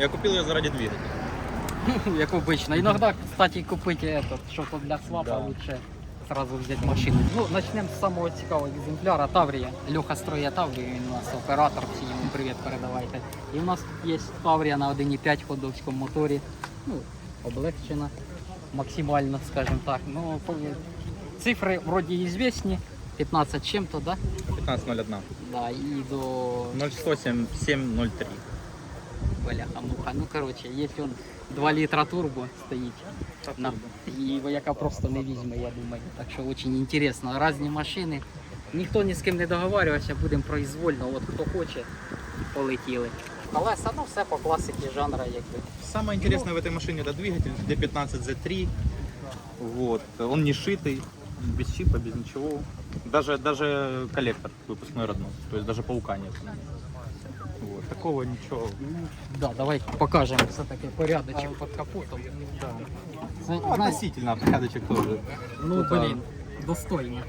Я купил ее заради двигателя. Як обично. Иногда, кстати, купить этот, что-то для свапа Да. лучше сразу взять машину. Ну, начнемо з самого цікавого екземпляра Таврія. Льоха строє Таврію, він у нас оператор, всі йому привіт передавайте. І у нас тут є Таврія на 1,5 ходовському моторі. Ну, облегчена максимально, скажімо так. Ну, по- цифри вроді звісні. 15 чим-то, да? 15.01. Да, і до 0,107, 703. бляха муха. Ну коротше, є он 2 літра турбо стоїть. На, і яка просто не візьме, я думаю. Так що дуже інтересно. Різні машини. Ніхто ні з ким не договарювався, будемо произвольно. От хто хоче, полетіли. Колеса, ну все по класиці жанра, якби. Самое интересное в этой машине это двигатель D15Z3. Вот. Он не шитый, без чипа, без ничего. Даже, даже коллектор выпускной родной. То есть даже паука нет. Такого ничего. Ну, да, давай покажемо все-таки порядочок під капотом. Це, Ну, относительно порядочек тоже. ну, Тут, блін, достойно.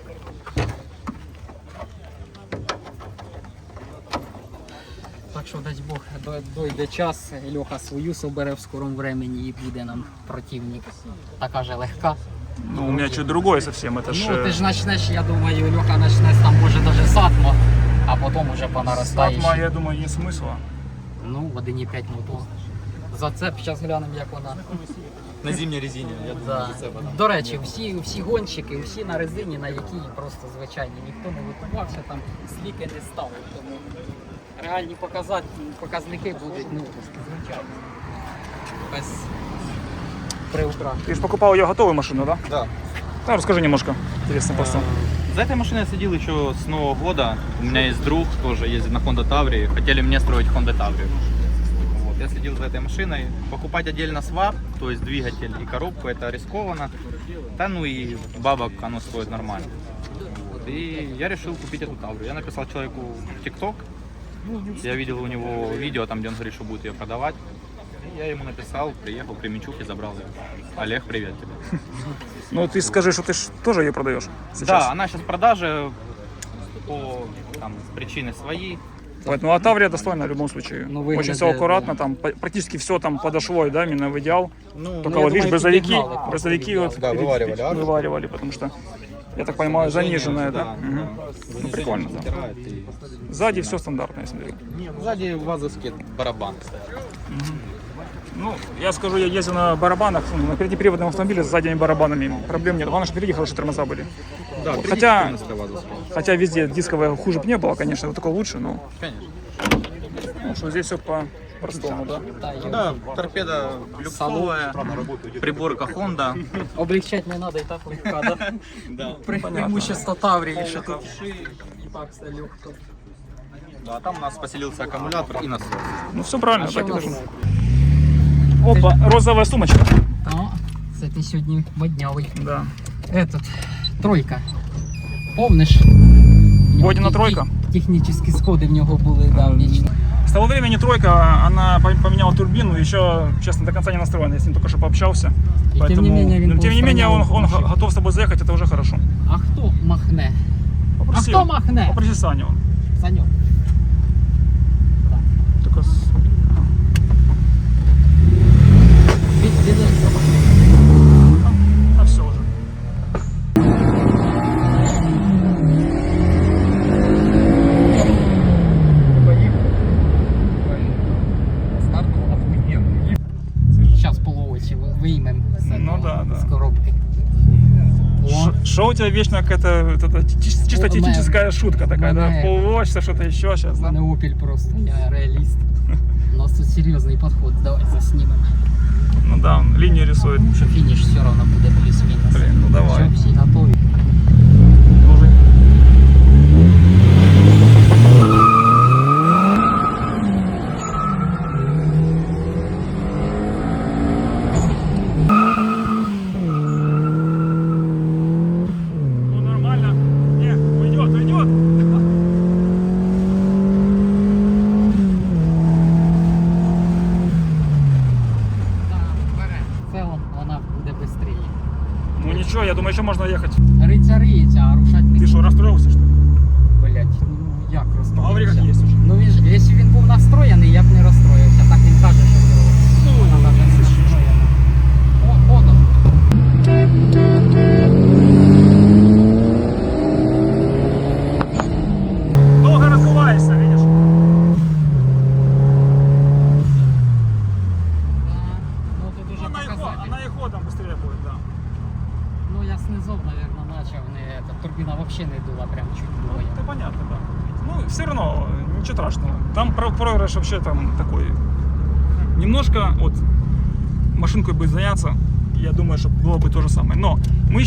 Так що дасть Бог до- дойде час, Льоха свою собере в скорому времені і буде нам противник. Така же легка. Ну, у меня что-то другое совсем. Это ж... Ну, ти э, ж почнеш, я думаю, Льоха почне там може даже сатмо, а потім уже по наростаючій. Сатма, я думаю, не смысла. Ну, в 1,5 мотор. Зацеп, зараз глянемо, як вона. На зимней резине. Я думаю, Да. зацепа там. До речі, всі, всі гонщики, всі на резині, на якій просто звичайні. Ніхто не викупався, там сліки не ставив. Тому реальні показати, показники будуть ну, звичайні. Без приукрашень. Ты же покупал ее готовую машину, да? Да. Да, расскажи немножко. Интересно просто. За этой машиной я следил еще с Нового года. У меня есть друг, тоже ездит на Honda Таврии. Хотели мне строить Honda Таврию. Вот, я следил за этой машиной. Покупать отдельно свап, то есть двигатель и коробку, это рискованно. Да ну и бабок оно стоит нормально. Вот, и я решил купить эту Таврию. Я написал человеку в ТикТок. Я видел у него видео, там, где он говорит, что будет ее продавать. И я ему написал, приехал, Кременчук и забрал ее. Олег, привет тебе. Ну, ты скажи, что ты ж тоже ее продаешь сейчас. Да, она сейчас в продаже по там, причины свои. Вот, ну, а Таврия достойна в любом случае. Ну, выглядит, Очень все аккуратно, да. там практически все там подошло, да, именно в идеал. Ну, Только я вот, видишь, брызовики, брызовики вот Да, вываривали, а? вываривали, потому что, я так понимаю, заниженная, да? да. Мгм. Ну, прикольно, да. И- Сзади все стандартно, я смотрю. Сзади вазовский барабан, кстати. Ну, я скажу, я ездил на барабанах, ну, на переднеприводном автомобиле с задними барабанами. Проблем нет. Главное, чтобы впереди хорошие тормоза были. Да, Хотя- 14 вазовский. Хотя везде дисковая хуже бы не было, конечно, вот такое лучше, но Конечно. ну, что здесь все по-простому, да? Та, й- Да, торпеда люксовая, приборка Honda. Облегчать не треба, і так легка, да? Да. Пре- Преимущество Таврії, що тут і так все легко. Да, там у нас поселился аккумулятор и насос. Ну все правильно, А що так в и нас? должно. Опа, розовая сумочка. О, це ти сьогодні моднявий. Да. Этот, тройка. Помниш? Бодіна тройка? Технічні сходи в нього були, да, вічно. С того времени тройка, она пом- поменяла турбину, еще, честно, до конца не настроена. Я с ним только что пообщался. И тем не менее, но, він тем не менее, он, поустранял он машину. готов с тобой заехать, это уже хорошо. А хто махне? А Попроси, хто махне? попроси Саню. он. О, Ш- Что у тебя вечно какая-то вот эта чи- чисто У меня- техническая шутка такая, у да? меня- Полвочца, что-то еще сейчас, у да? мене опіль просто, я реаліст. У нас тут серйозний підход, давай заснімемо. Ну да, он линии рисует. Що фініш все одно буде плюс-мінус. Блин, ну давай. Що, всі готові?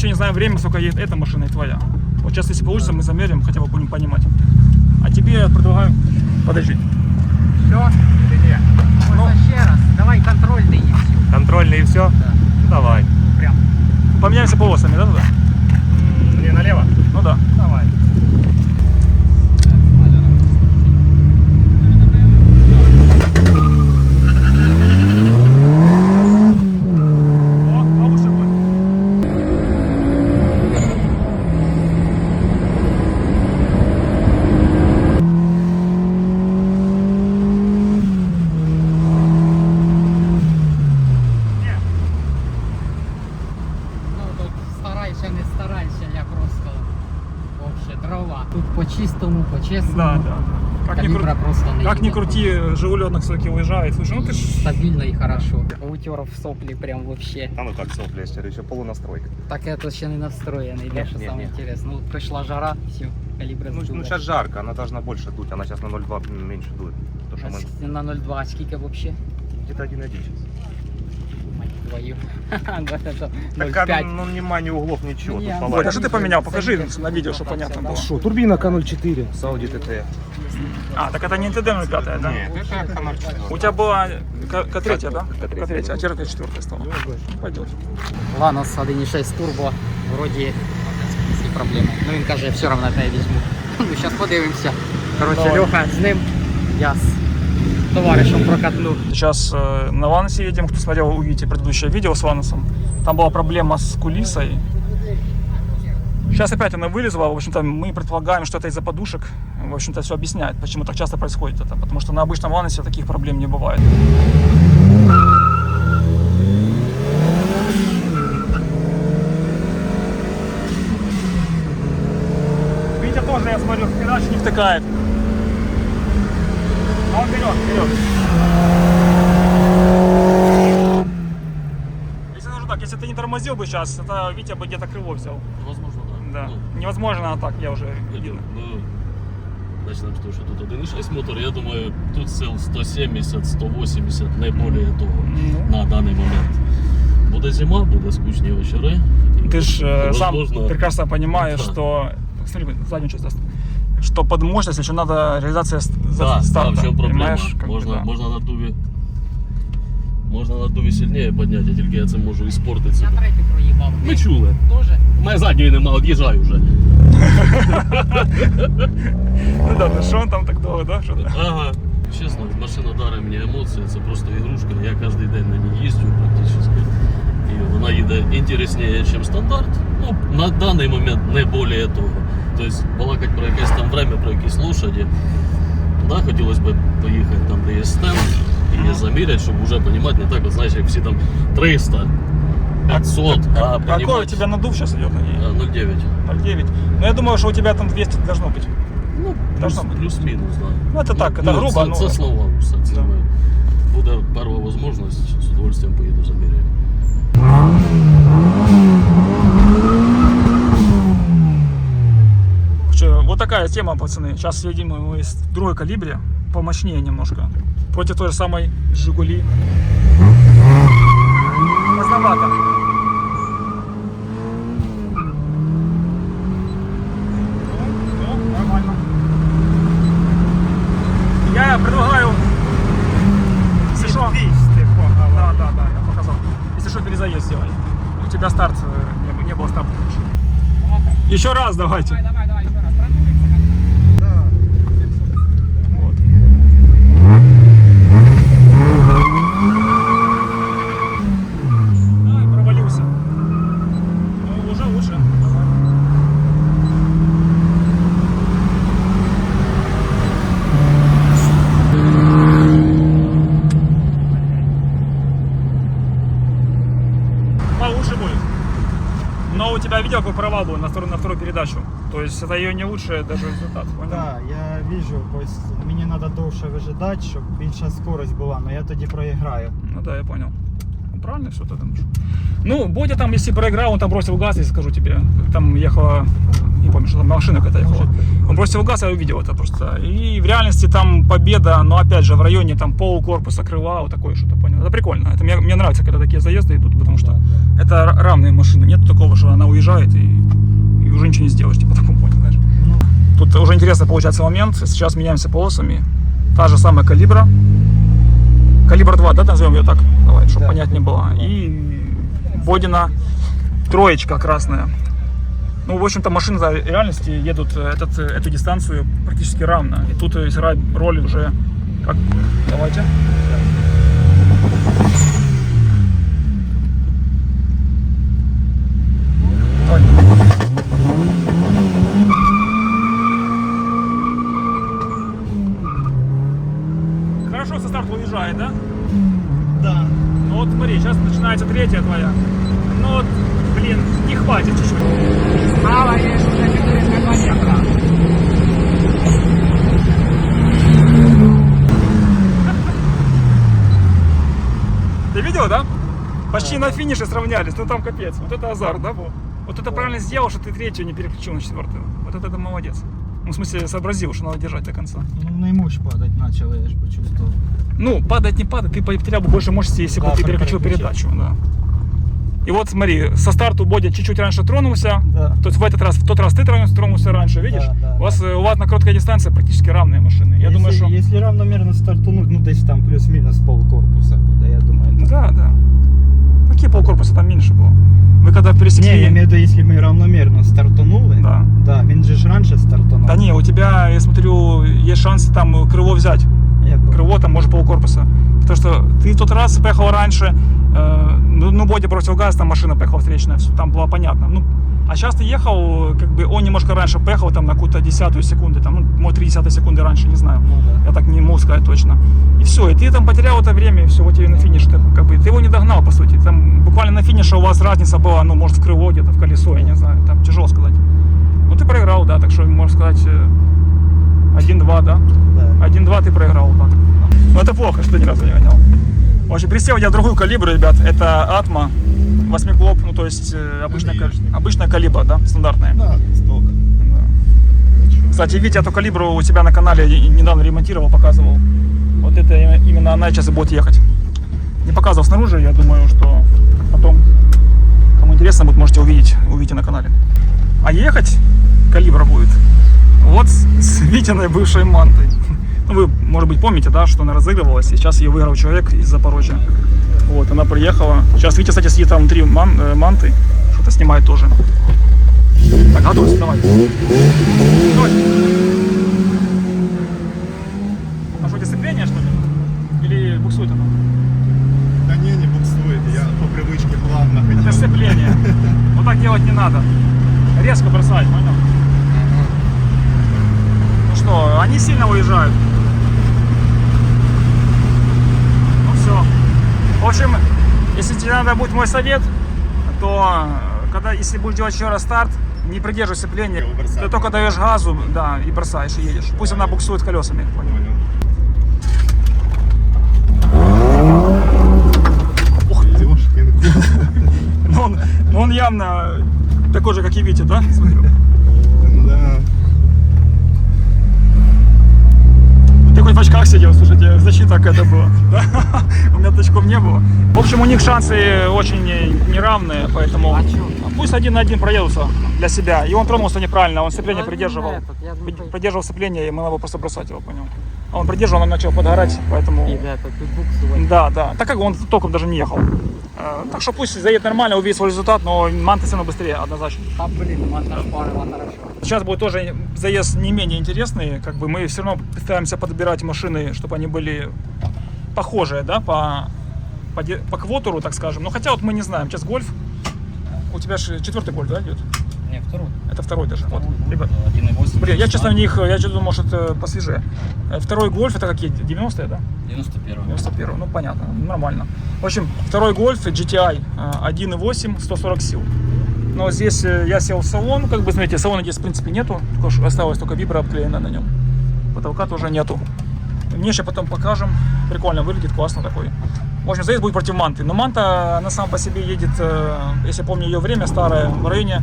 Еще не знаем время, сколько едет эта машина и твоя. Вот сейчас, если получится, мы замерим, хотя бы будем понимать. А тебе я предлагаю подожди. Все? Ну. ще раз. Давай контрольний і все. Контрольный и все? Да. Давай. Прям. Поменяемся полосами, да, туда? Не налево? Ну да. Давай. О, повыше будет. Ну тут старайся, не старайся, я просто вообще дрова. Тут по чистому, по чесному. Да, да. Как ни, Калибра кру- просто не как ни видно. крути, Жигуленок все-таки уезжает. Слушай, ну ты ж... Стабильно и хорошо. Утер в сопли прям вообще. А ну как сопли, я еще полунастройка. Так это ще не настроєний, да, Ні, що ні, саме ні. інтересно. Ну, прийшла жара, все, калібри Ну, здули. ну сейчас жарко, она должна больше дуть, она сейчас на 0,2 меньше дует. То, что А мы с- На 0,2, а скільки вообще? где-то 1,1 сейчас. Мать твою. Да, это Так, 0,5. ну, нема ни углов, ничего. Не, тут а полазить. Ой, а что ты поменял? Покажи на видео, чтобы понятно было. Что, турбина К04 с Audi TT. А, так это не ТД 05, да? Нет, это К04. У тебя была К- К3, да? К3. К3, а теперь К4 стала. Пойдет. Ланос 1.6 турбо, вроді всі проблеми. Ну він каже, я все одно тебе візьму. Ну, зараз подивимося. Коротше, Давай. Льоха з ним, я з товаришем прокатну. Сейчас э, на Ланосе едем. Кто смотрел, увидите предыдущее видео с Ланосом. Там была проблема с кулисой. Сейчас опять она вылезла. В общем-то, мы предполагаем, что это из-за подушек. В общем-то, все объясняет, почему так часто происходит это. Потому что на обычном Ланосе таких проблем не бывает. Витя тоже, я смотрю, в не втыкает. А он берет, берет. Если скажу так, если ты не тормозил бы сейчас, это Витя бы где-то крыло взял. Возможно, так. Да. Ну, Невозможно, а так, я уже видно. ну, Почнемо з того, що тут 1.6 мотор. Я думаю, тут сил 170-180, не більше того Ну, на даний момент. Буде зима, буде скучні вечори. і, Ты же сам возможно, прекрасно понимаешь, Да. что... Смотри, заднюю часть даст. Что под мощность еще надо реализация ст- за- Да, да, старта. в чому проблема? понимаешь, как бы, Можна, да. можна на дуві. Можна на дуві сильніше підняти, тільки я це можу іспортити. Я собі. третю проїбав. Ми чули. Тоже? У мене задньої нема, від'їжджаю вже. Ну да, ну что он там так долго, да? Что то Ага. Чесно, машина дарить мені емоції, це просто ігрушка. Я кожен день на ній їздю практично. І вона їде інтересніше, ніж стандарт. Ну, на даний момент не більше того. Тобто балакати про якесь там время, про якісь лошаді. Да, хотілося б поїхати там, де є стенд, і Мгм. заміряти, щоб вже розуміти, не так, от, знаєш, як всі там 300, 500, а Какой у понимать, тебя надув сейчас идет на ней? а, 0,9. 0,9. Ну я думаю, что у тебя там 200 должно быть. Ну, Должно плюс- бути. плюс-мінус, да. Ну это так, это грубо, це, но... це слова все. Це Да. ми- буде перша можливість, з удовольствием поїду заміряю. Вот такая тема, пацаны. Сейчас едем мы из другой калибре, помощнее немножко. Против той же самой Жигули. Поздновато. Нормально. Я предлагаю... Если что... Да, да, да, я показал. Если что, перезаезд сделай. У тебя старт, э, не было старта. Еще раз давайте. Давай, давай, еще раз. Вот. Ай, провалился. Ну, уже лучше. Получше будет. Но у тебя видел, какой провал был на вторую, на вторую передачу? То есть это ее не лучший даже результат. понял? Так, я віжу, ось мені треба довше вижидати, щоб більша скорость була, але я тоді проіграю. Ну да, я понял. Ну, правильно все ты думаешь. Ну, Бодя там, если проиграл, он там бросил газ, я скажу тебе. Там ехала помню, что там машина какая-то ехала. Он бросил газ, я увидел это просто. И в реальности там победа, но опять же в районе там пол корпуса, крыла, вот такое что-то, понял. Это прикольно. Это мне, мне нравится, когда такие заезды идут, потому что это р- равные машины. Нет такого, что она уезжает и, и уже ничего не сделаешь, типа таком понял, знаешь. Ну, Тут уже интересно получается момент. Сейчас меняемся полосами. Та же самая калибра. Калибр 2, да, назовем ее так? Давай, чтобы Да. понятнее было. И Бодина троечка красная. Ну, в общем-то, машины в реальности едут э, этот, э, эту дистанцию практически равно. И тут э, играет роль уже как... Давайте. Давай. Хорошо со старта уезжает, да? да. Ну вот смотри, сейчас начинается третья твоя. Ну вот, блин, не хватит чуть-чуть. Ты видел, да? Почти на финише сравнялись, ну там капец. Вот это азарт, да, был? Вот это правильно сделал, что ты третью не переключил на четвертую. Вот это ты молодец. Ну, в смысле, сообразил, что надо держать до конца. Ну, на мощь падать начал, я же почувствовал. Ну, падать не падать, ты потерял бы больше мощности, если бы Да, ты переключил передачу, да. И вот смотри, со старту Бодя чуть-чуть раньше тронулся, Да. то есть в этот раз, в тот раз ты тронулся, тронулся раньше, видишь? Да, да, у, вас, э, у вас на короткой дистанции практически равные машины. Я если, думаю, что... Если равномерно стартануть, ну, десь там плюс-минус пол корпуса, да, я думаю, это... Да, да. Какие полкорпуса там меньше было? Вы когда пересекли... Не, я имею в виду, если мы равномерно стартанули, Да. да, він же ж раньше стартанул. Да не, у тебя, я смотрю, есть шанс там крыло взять. Я крыло, там может полкорпуса. Потому что ты в тот раз поехал раньше, э, ну, ну, Бодя бросил газ, там машина поехала встречная, всё, там было понятно. Ну, а сейчас ты ехал, как бы он немножко раньше поехал, там на какую-то десятую секунды, там, ну, может, три десятые секунды раньше, не знаю. Ну да. Я так не могу сказать точно. И все, и ты там потерял это время, и все, вот тебе на финиш. Ты, как бы, ты его не догнал, по сути. Там буквально на финише у вас разница была, ну, может, в крыло где-то, в колесо, я не знаю, там тяжело сказать. Ну, ты проиграл, да, так что, можно сказать, э, 1-2, да? Да. 1-2 ты проиграл, так. Ну это плохо, что ты ни разу не гонял. В общем, присел я другую калибру, ребят. Это Атма, восьмиклоп, ну то есть э, обычная, ка- обычная калибра, да, стандартная. Да, сток. Да. Кстати, Витя эту калибру у тебя на канале недавно ремонтировал, показывал. Вот это именно- она сейчас и будет ехать. Не показывал снаружи, я думаю, что потом, кому интересно будет, можете увидеть, увидите на канале. А ехать калибра будет вот с, с Витиной бывшей мантой. Ну, вы, может быть, помните, да, что она разыгрывалась, и сейчас ее выиграл человек из Запорожья. Вот, она приехала. Сейчас Витя, кстати, сидит там внутри ман- э, манты, что-то снимает тоже. Так, готовься, давай. Давай. А что, дисциплине, что ли? Или буксует она? Да не, не буксует, я по привычке плавно Это хотел. сцепление. Вот так делать не надо. Резко бросать, понял? Ну что, они сильно уезжают. Ну все. В общем, если тебе надо будет мой совет, то э, когда, если будешь делать еще раз старт, не придерживай сцепление, Его бросать. ты только даешь газу, да, и бросаешь, и едешь. Пусть она буксует колесами. Ух ты. Ну он, ну он явно такой же, как и Витя, да? Смотрю. Да. Ты хоть в очках сидел, слушайте, защита была. Да? У меня очков не было. В общем, у них шансы очень неравные, поэтому А пусть один на один проедутся для себя. И он тронулся неправильно, он сцепление Да, придерживал. Придерживал сцепление, и мы его просто бросать его, понял. А он придерживал, он начал подгорать, поэтому... Да, да. Так как он толком даже не ехал. Э, Так что пусть заедет нормально, увидит свой результат, но Манты все равно быстрее, однозначно. А блин, манта шпарила хорошо. Сейчас будет тоже заезд не менее интересный. Как бы мы все равно пытаемся подбирать машины, чтобы они были похожие, да, по, по, по квотеру, так скажем. Но хотя вот мы не знаем. Сейчас гольф. У тебя же четвертый гольф, да, идет? Не, второй. Это второй даже. Вот. Ребят, 1.8. Блин, я честно в них, я что это посвежее. Э, Второй гольф это какие? 90-е, да? 91. 91, ну понятно, нормально. В общем, второй гольф GTI э, 1.8, 140 сил. Но здесь э, я сел в салон, как бы, смотрите, салона здесь в принципе нету, осталась только вибра обклеена на нем. Потолка тоже нету. Внешне потом покажем. Прикольно выглядит, классно такой. В общем, заезд будет против Манты. Но Манта, она сама по себе едет, э, если помню ее время старое, в районе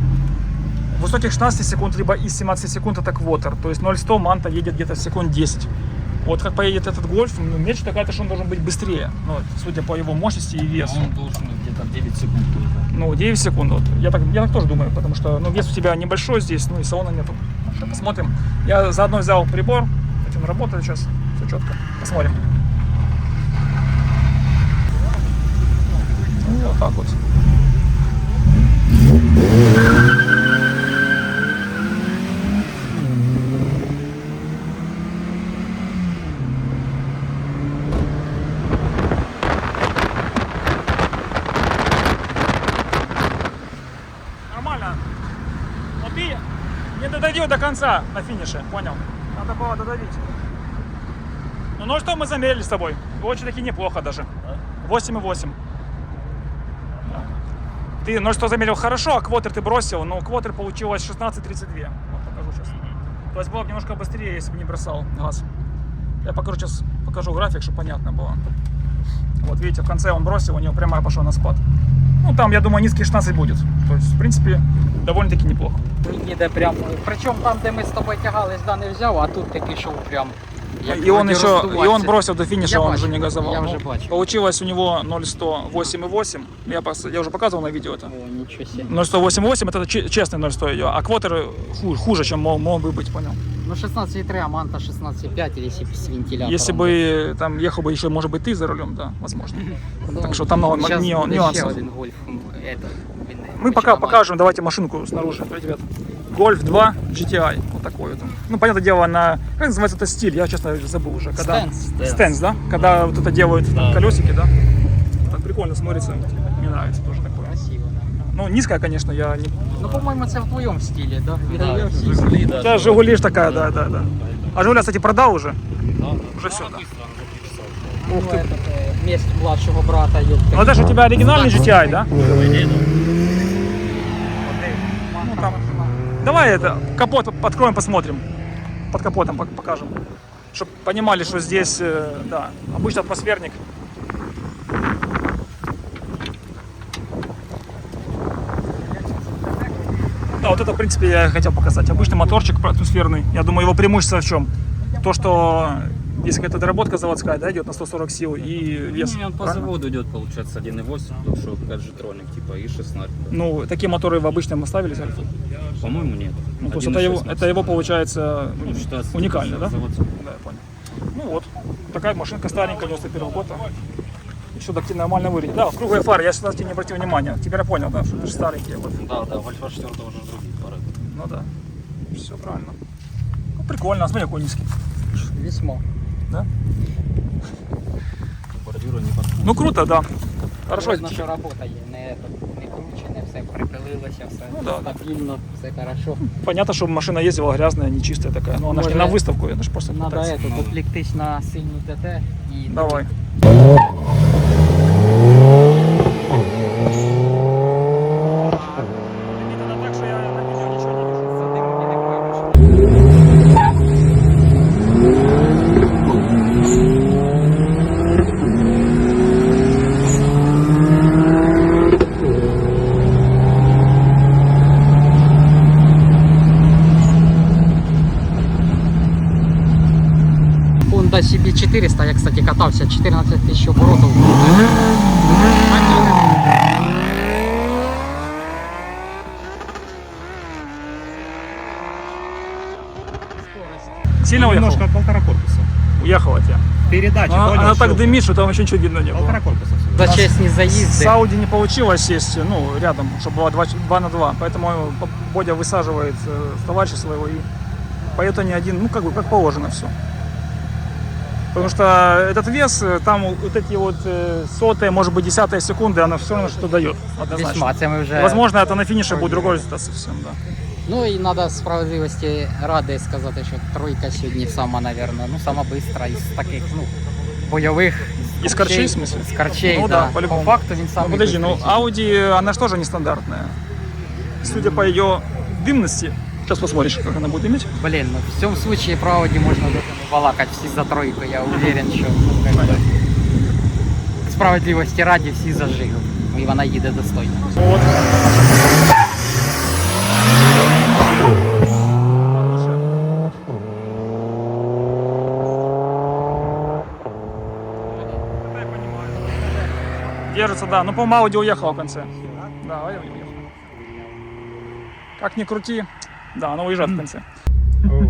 высоких 16 секунд, либо из 17 секунд это квотер. То есть 0-100 манта едет где-то секунд 10. Вот как поедет этот гольф, ну, меч такая, что он должен быть быстрее. Ну, судя по его мощности и весу. Он должен где-то 9 секунд. Ну, 9 секунд. Вот. Я, так, я так тоже думаю, потому что ну, вес у тебя небольшой здесь, ну и салона нету. Сейчас посмотрим. Я заодно взял прибор. Кстати, он работает сейчас. Все четко. Посмотрим. Ну, вот так вот. Нормально. Но ты не додавил до конца на финише, понял? Надо было додавить. Ну, ну что мы замерили с тобой? Очень-таки неплохо даже. 8,8. Ты 0,100 замерил хорошо, а квотер ты бросил, но квотер получилось 16,32. Вот покажу сейчас. То есть было бы немножко быстрее, если бы не бросал газ. Я покажу сейчас, покажу график, чтобы понятно было. Вот видите, в конце он бросил, у него прямая пошла на спад. Ну, там, я думаю, низкий 16 будет. То есть, в принципе, довольно-таки неплохо. Він їде прям. Причому там, де ми з тобою тягались, да, не взяв, а тут ти пішов прям. як И он вроді еще, и он роздуватися. бросил до финиша, Я он бачу, уже не газовал. я Ну, вже бачу. Получилось у него 0,108,8. Я, пос- я уже показывал на видео это. О, нічого себе. 0,108,8 это че- честный 0,100 ее, а квотер хуже, хуже чем мог, мог бы быть, понял. Ну 16,3, а манта 16,5, если б з вентилятором. Если бы там ехал бы еще, может быть, ты за рулем, да, возможно. Ну, так що там много щас ню- буде нюансів. Ще один гольф. м, Это, він Мы пока починає. покажем, давайте машинку снаружи, ребят. Golf 2 GTI, вот такой вот. он. Ну, понятное дело, на... Как называется это стиль? Я, честно, забыл уже. Когда... Стенс. Стенс, да? Когда вот это делают Да. колесики, да? Так прикольно смотрится. Мне нравится тоже такое. Красиво, да. Ну, низкая, конечно, я не... Ну, по-моему, це в твоєму стилі, да? Да, Віддає всі. Жигули, да. У тебя Жигули ж такая, да, да, да. А Жигуля, кстати, продал уже? Да, да. Уже все, да. Быстро, он за три часа. Ну, этот, е, месть младшого брата, ёпта. Ну, это же у тебя оригинальный GTI, да? По идее, да. Ну, там... Давай это, капот откроем, посмотрим. Под капотом пок- покажем. Чтобы понимали, что здесь, э, да, обычно атмосферник. вот это, в принципе, я хотел показать. Обычный моторчик атмосферный. Я думаю, его преимущество в чем? То, что есть какая-то доработка заводская, да, идет на 140 сил и вес. Ну, он по правильно? заводу идет, получается, 1.8, потому что гаджетроник, типа, и 16. Ну, такие моторы в обычном оставили, Альфу? По-моему, нет. Ну, то есть это его, 1.16. это его получается ну, Ну, считается, уникально, да? заводской. Да, я понял. Ну вот, такая машинка старенькая, 91 года. Еще так нормально выглядит. Да, круглые фары, я сюда не обратил внимания. Теперь я понял, да, что это же старенькие. Вот. Да, да, в Альфа 4 уже. Ну да, все правильно. Ну, прикольно, а смотри, какой низкий. Весьма. Да? Бордюра не подходит. Ну круто, да. Хорошо. Видно, що робота є, не, этот, не кручене, все припилилося, все Ну, да, да. стабільно, все хорошо. Понятно, что машина ездила грязная, нечистая такая. Но она же не на Может, выставку, это же просто Надо кататься. это, допліктись на сильну ТТ і Давай. катався, 14 тисяч оборотів. Сильно уехал? Немножко от полтора корпуса. Уехала тебя. Передача, Она, понял, она так что- дымит, что там вообще ничего видно не было. Полтора корпуса всего. За нас чесні С заїзди. Audi не получилось сесть, ну, рядом, чтобы было 2, на 2. Поэтому Бодя высаживает э, товарища своего и поет они один, ну, как бы, как положено все. Потому что этот вес, э, там вот эти вот э, сотые, может быть, десятые секунды, она все равно что дает, однозначно. Весьма, це ми вже... И, Возможно, это на финише будет другой результат совсем, да. Ну і треба справедливості ради сказати, що тройка сьогодні сама, напевно, ну сама бистра із таких, ну, бойових. Из корчей, в смысле? З корчей, Ну да. да, по-любому. По факту він самий Ну, подожди, ну бистрий. Audi, она же тоже нестандартная. Судя по ее дымности, Сейчас посмотришь, как она будет иметь. Блин, ну, в всем случае про можно балакать все за тройку, я уверен, що ну, как бы, справедливості раді всі зажили. І вона їде достойно. От. Держится, да. Ну, по-моему, Ауди уехала в конце. Да, Ауди уехала. Как ни крути, да, она уезжает в конце. О,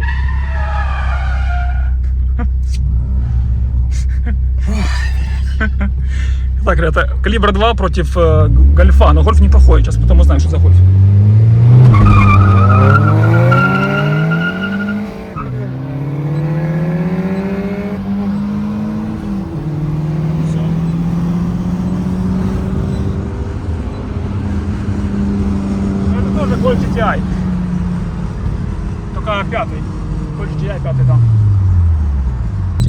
Так, ребята, калибр 2 против э, гольфа. Но гольф неплохой, сейчас потом узнаем, что за гольф. Это тоже гольф GTI Только пятый. Гольф GTI пятый там.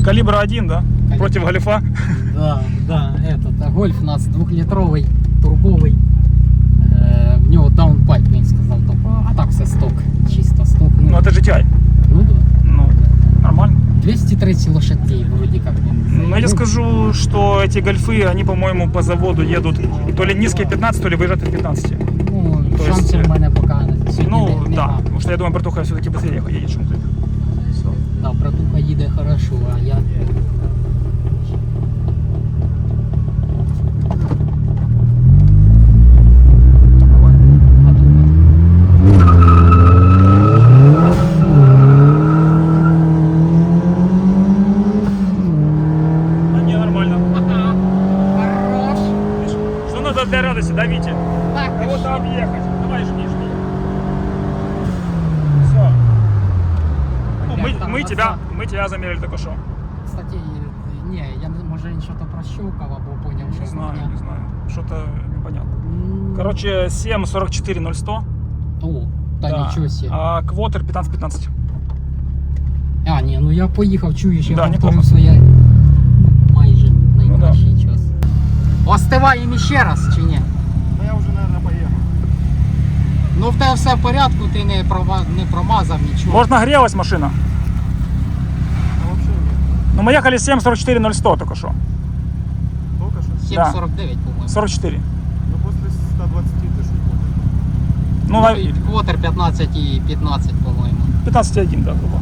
Калибр 1, да? Против гольфа. Да, да, этот а гольф у нас двохлітровий, турбовий. Е, в нього даунпайп, він сказав, тобто, а так все сток, чисто сток. Ну, Ну, это GTI. ну да. Ну, нормально. 230 лошадей, вроде как він. Но я скажу, что эти гольфы, они, по-моему, по заводу едут то ли низкие 15, то ли выезжают от 15. Ну, То шансів есть, в мене поки сьогодні ну, не, да, потому что я думаю, братуха все-таки быстрее едет, чем ты. Да, братуха їде хорошо, а я... Тут не, нормально. Хорош! Видишь, Что надо для радости, да, Витя? Так, Кого-то що? объехать. Давай, жди, жди. Все. Ну, Блядь, мы, там мы, отца. тебя, мы тебя замерили только что. Кстати, не, я не- може він щось прощупав або поняв, що Не знаю, хуйня. не знаю. Что-то непонятно. М, Короче, 7 44 0100. О, та нічого себе. А квотер 15 15. А, ні, ну я поїхав, чуєш, я Да, повторю неплохо. своє майже Ну найкращий час. Остиваємо ще раз чи ні? Та я вже, мабуть, поїхав. Ну в тебе все в порядку, ти не, прома- не промазав нічого. Может, нагрелась машина? А взагалі ні. Ну, мы ехали 7 44 0100 только что. Тільки що? 7,49, по-моєму. 44. Ну, після 120 ти що буде? Ну, на... Квотер 15 і 15, по-моєму. 15,1, да, грубо.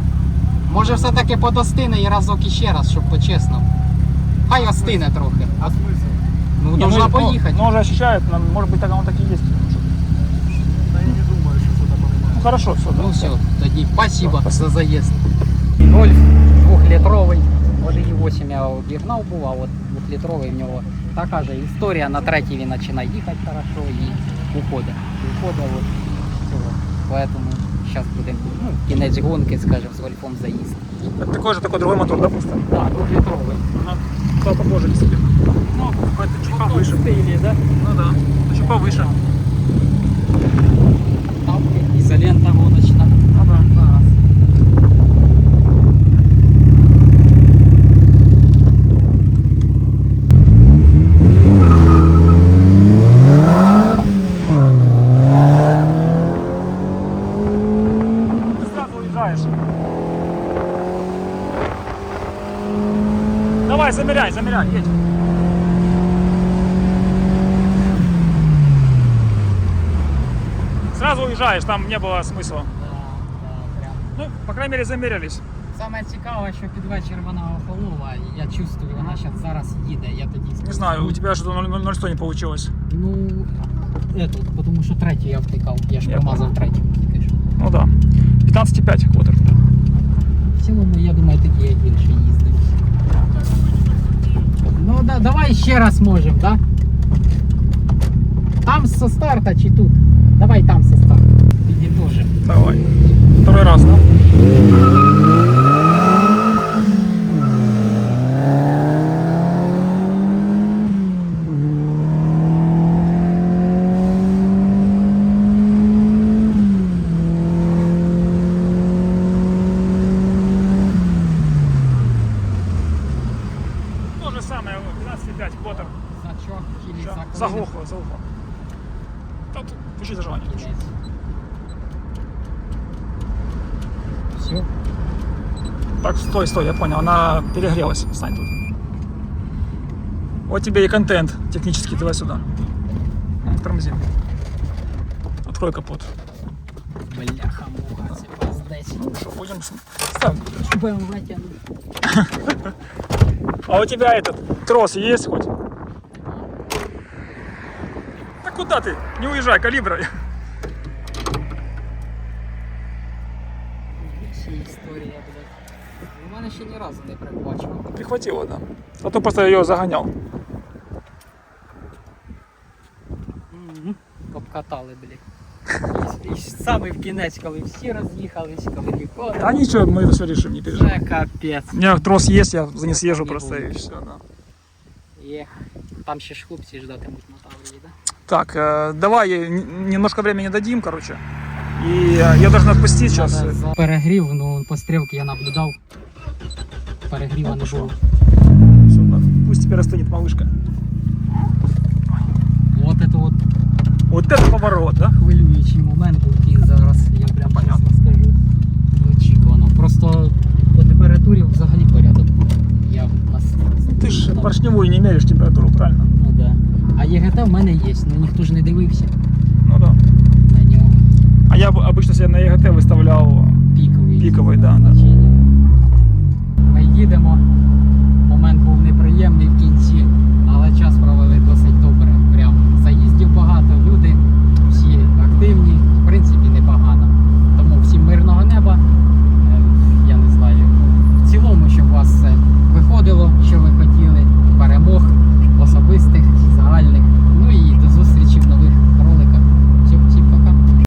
Може все-таки подостине і разок іще раз, щоб по-чесному. Хай остине трохи. А смисл? Ну, Не, должна ну, поїхати. Ну, уже ощущает, нам, может быть, так оно так и есть. Та я не думаю, що це Ну, допомагає. хорошо, все, да. Ну все, тоді спасибо Все, за заїзд. Гольф двохлітровий. 1,8 я обігнав був, а от двохлітровий в нього така же історія. На третій він починає їхати хорошо і уходить. Уходить от цього. Поэтому зараз будемо ну, кінець гонки, скажімо, з гольфом заїзд. Это такой же, такой другой мотор, да, просто? Так, двохлітровий. Ага. Да, похоже себе. Ну, какой-то чуть повыше. Стилі, да? Ну да, чуть повыше. Тапки, ізолента замеряй, замеряй, едь. Сразу уезжаешь, там не было смысла. Да, да, прям. Ну, по крайней мере, замерились. Саме цікаве, що під вечір вона охолола, і я чувствую, вона зараз зараз їде. Я тоді Не знаю, у тебя что-то 0,100 не получилось. Ну, этот, тому що третю я втикав, я ж Я промазав третю тільки що. Ну да. 15,5 квотер. В цілому, я думаю, тоді я більше їздив. Ну да, давай ще раз можемо, да? Там со старта чи тут? Давай там со старта. Підітожим. Давай. Второй раз, да? Стой, я понял, она перегрелась. Стань тут. Вот тебе и контент технический, давай сюда. Тормози. Открой капот. Бляха, муха, пиздець. Ну что, будем... Ставь. БМВ. А у тебя этот трос есть хоть? куда ты? Не уезжай, калибра. Ще історія, блядь. У мене ще ні разу не прихвачував. Прихватило, да. А то просто я ее загонял. Мгм. Обкатали, блядь. І, і саме в кінець, коли всі роз'їхались, коли нікого. А ничего, мы это все решим, не переживай. Це капець. У меня трос есть, я за ним съезжу Не просто буду. и все, да. Ех. Там ще ж хлопці ждатимуть на Таврії, да? Так, э, давай ей н- немножко времени дадим, короче. И э, я должен отпустить сейчас. Надо за- Перегрів, ну по стрілки я наблюдав. Перегріва не було. Всё, да. Пусть теперь остынет малышка. От це от Вот это поворот, да? хвилюючий момент був і зараз я прям Понятно. чесно скажу. Неочікувано. Просто по температурі взагалі порядок. Я в нас. Ты ж там, поршневую не меряешь температуру, правильно? Ну да. А ЄГТ в мене є, ну ніхто ж не дивився Ну да. на нього. А я б- обычно себе на ЕГТ выставлял Піковий. пиковый, да, да. значення. Їдемо.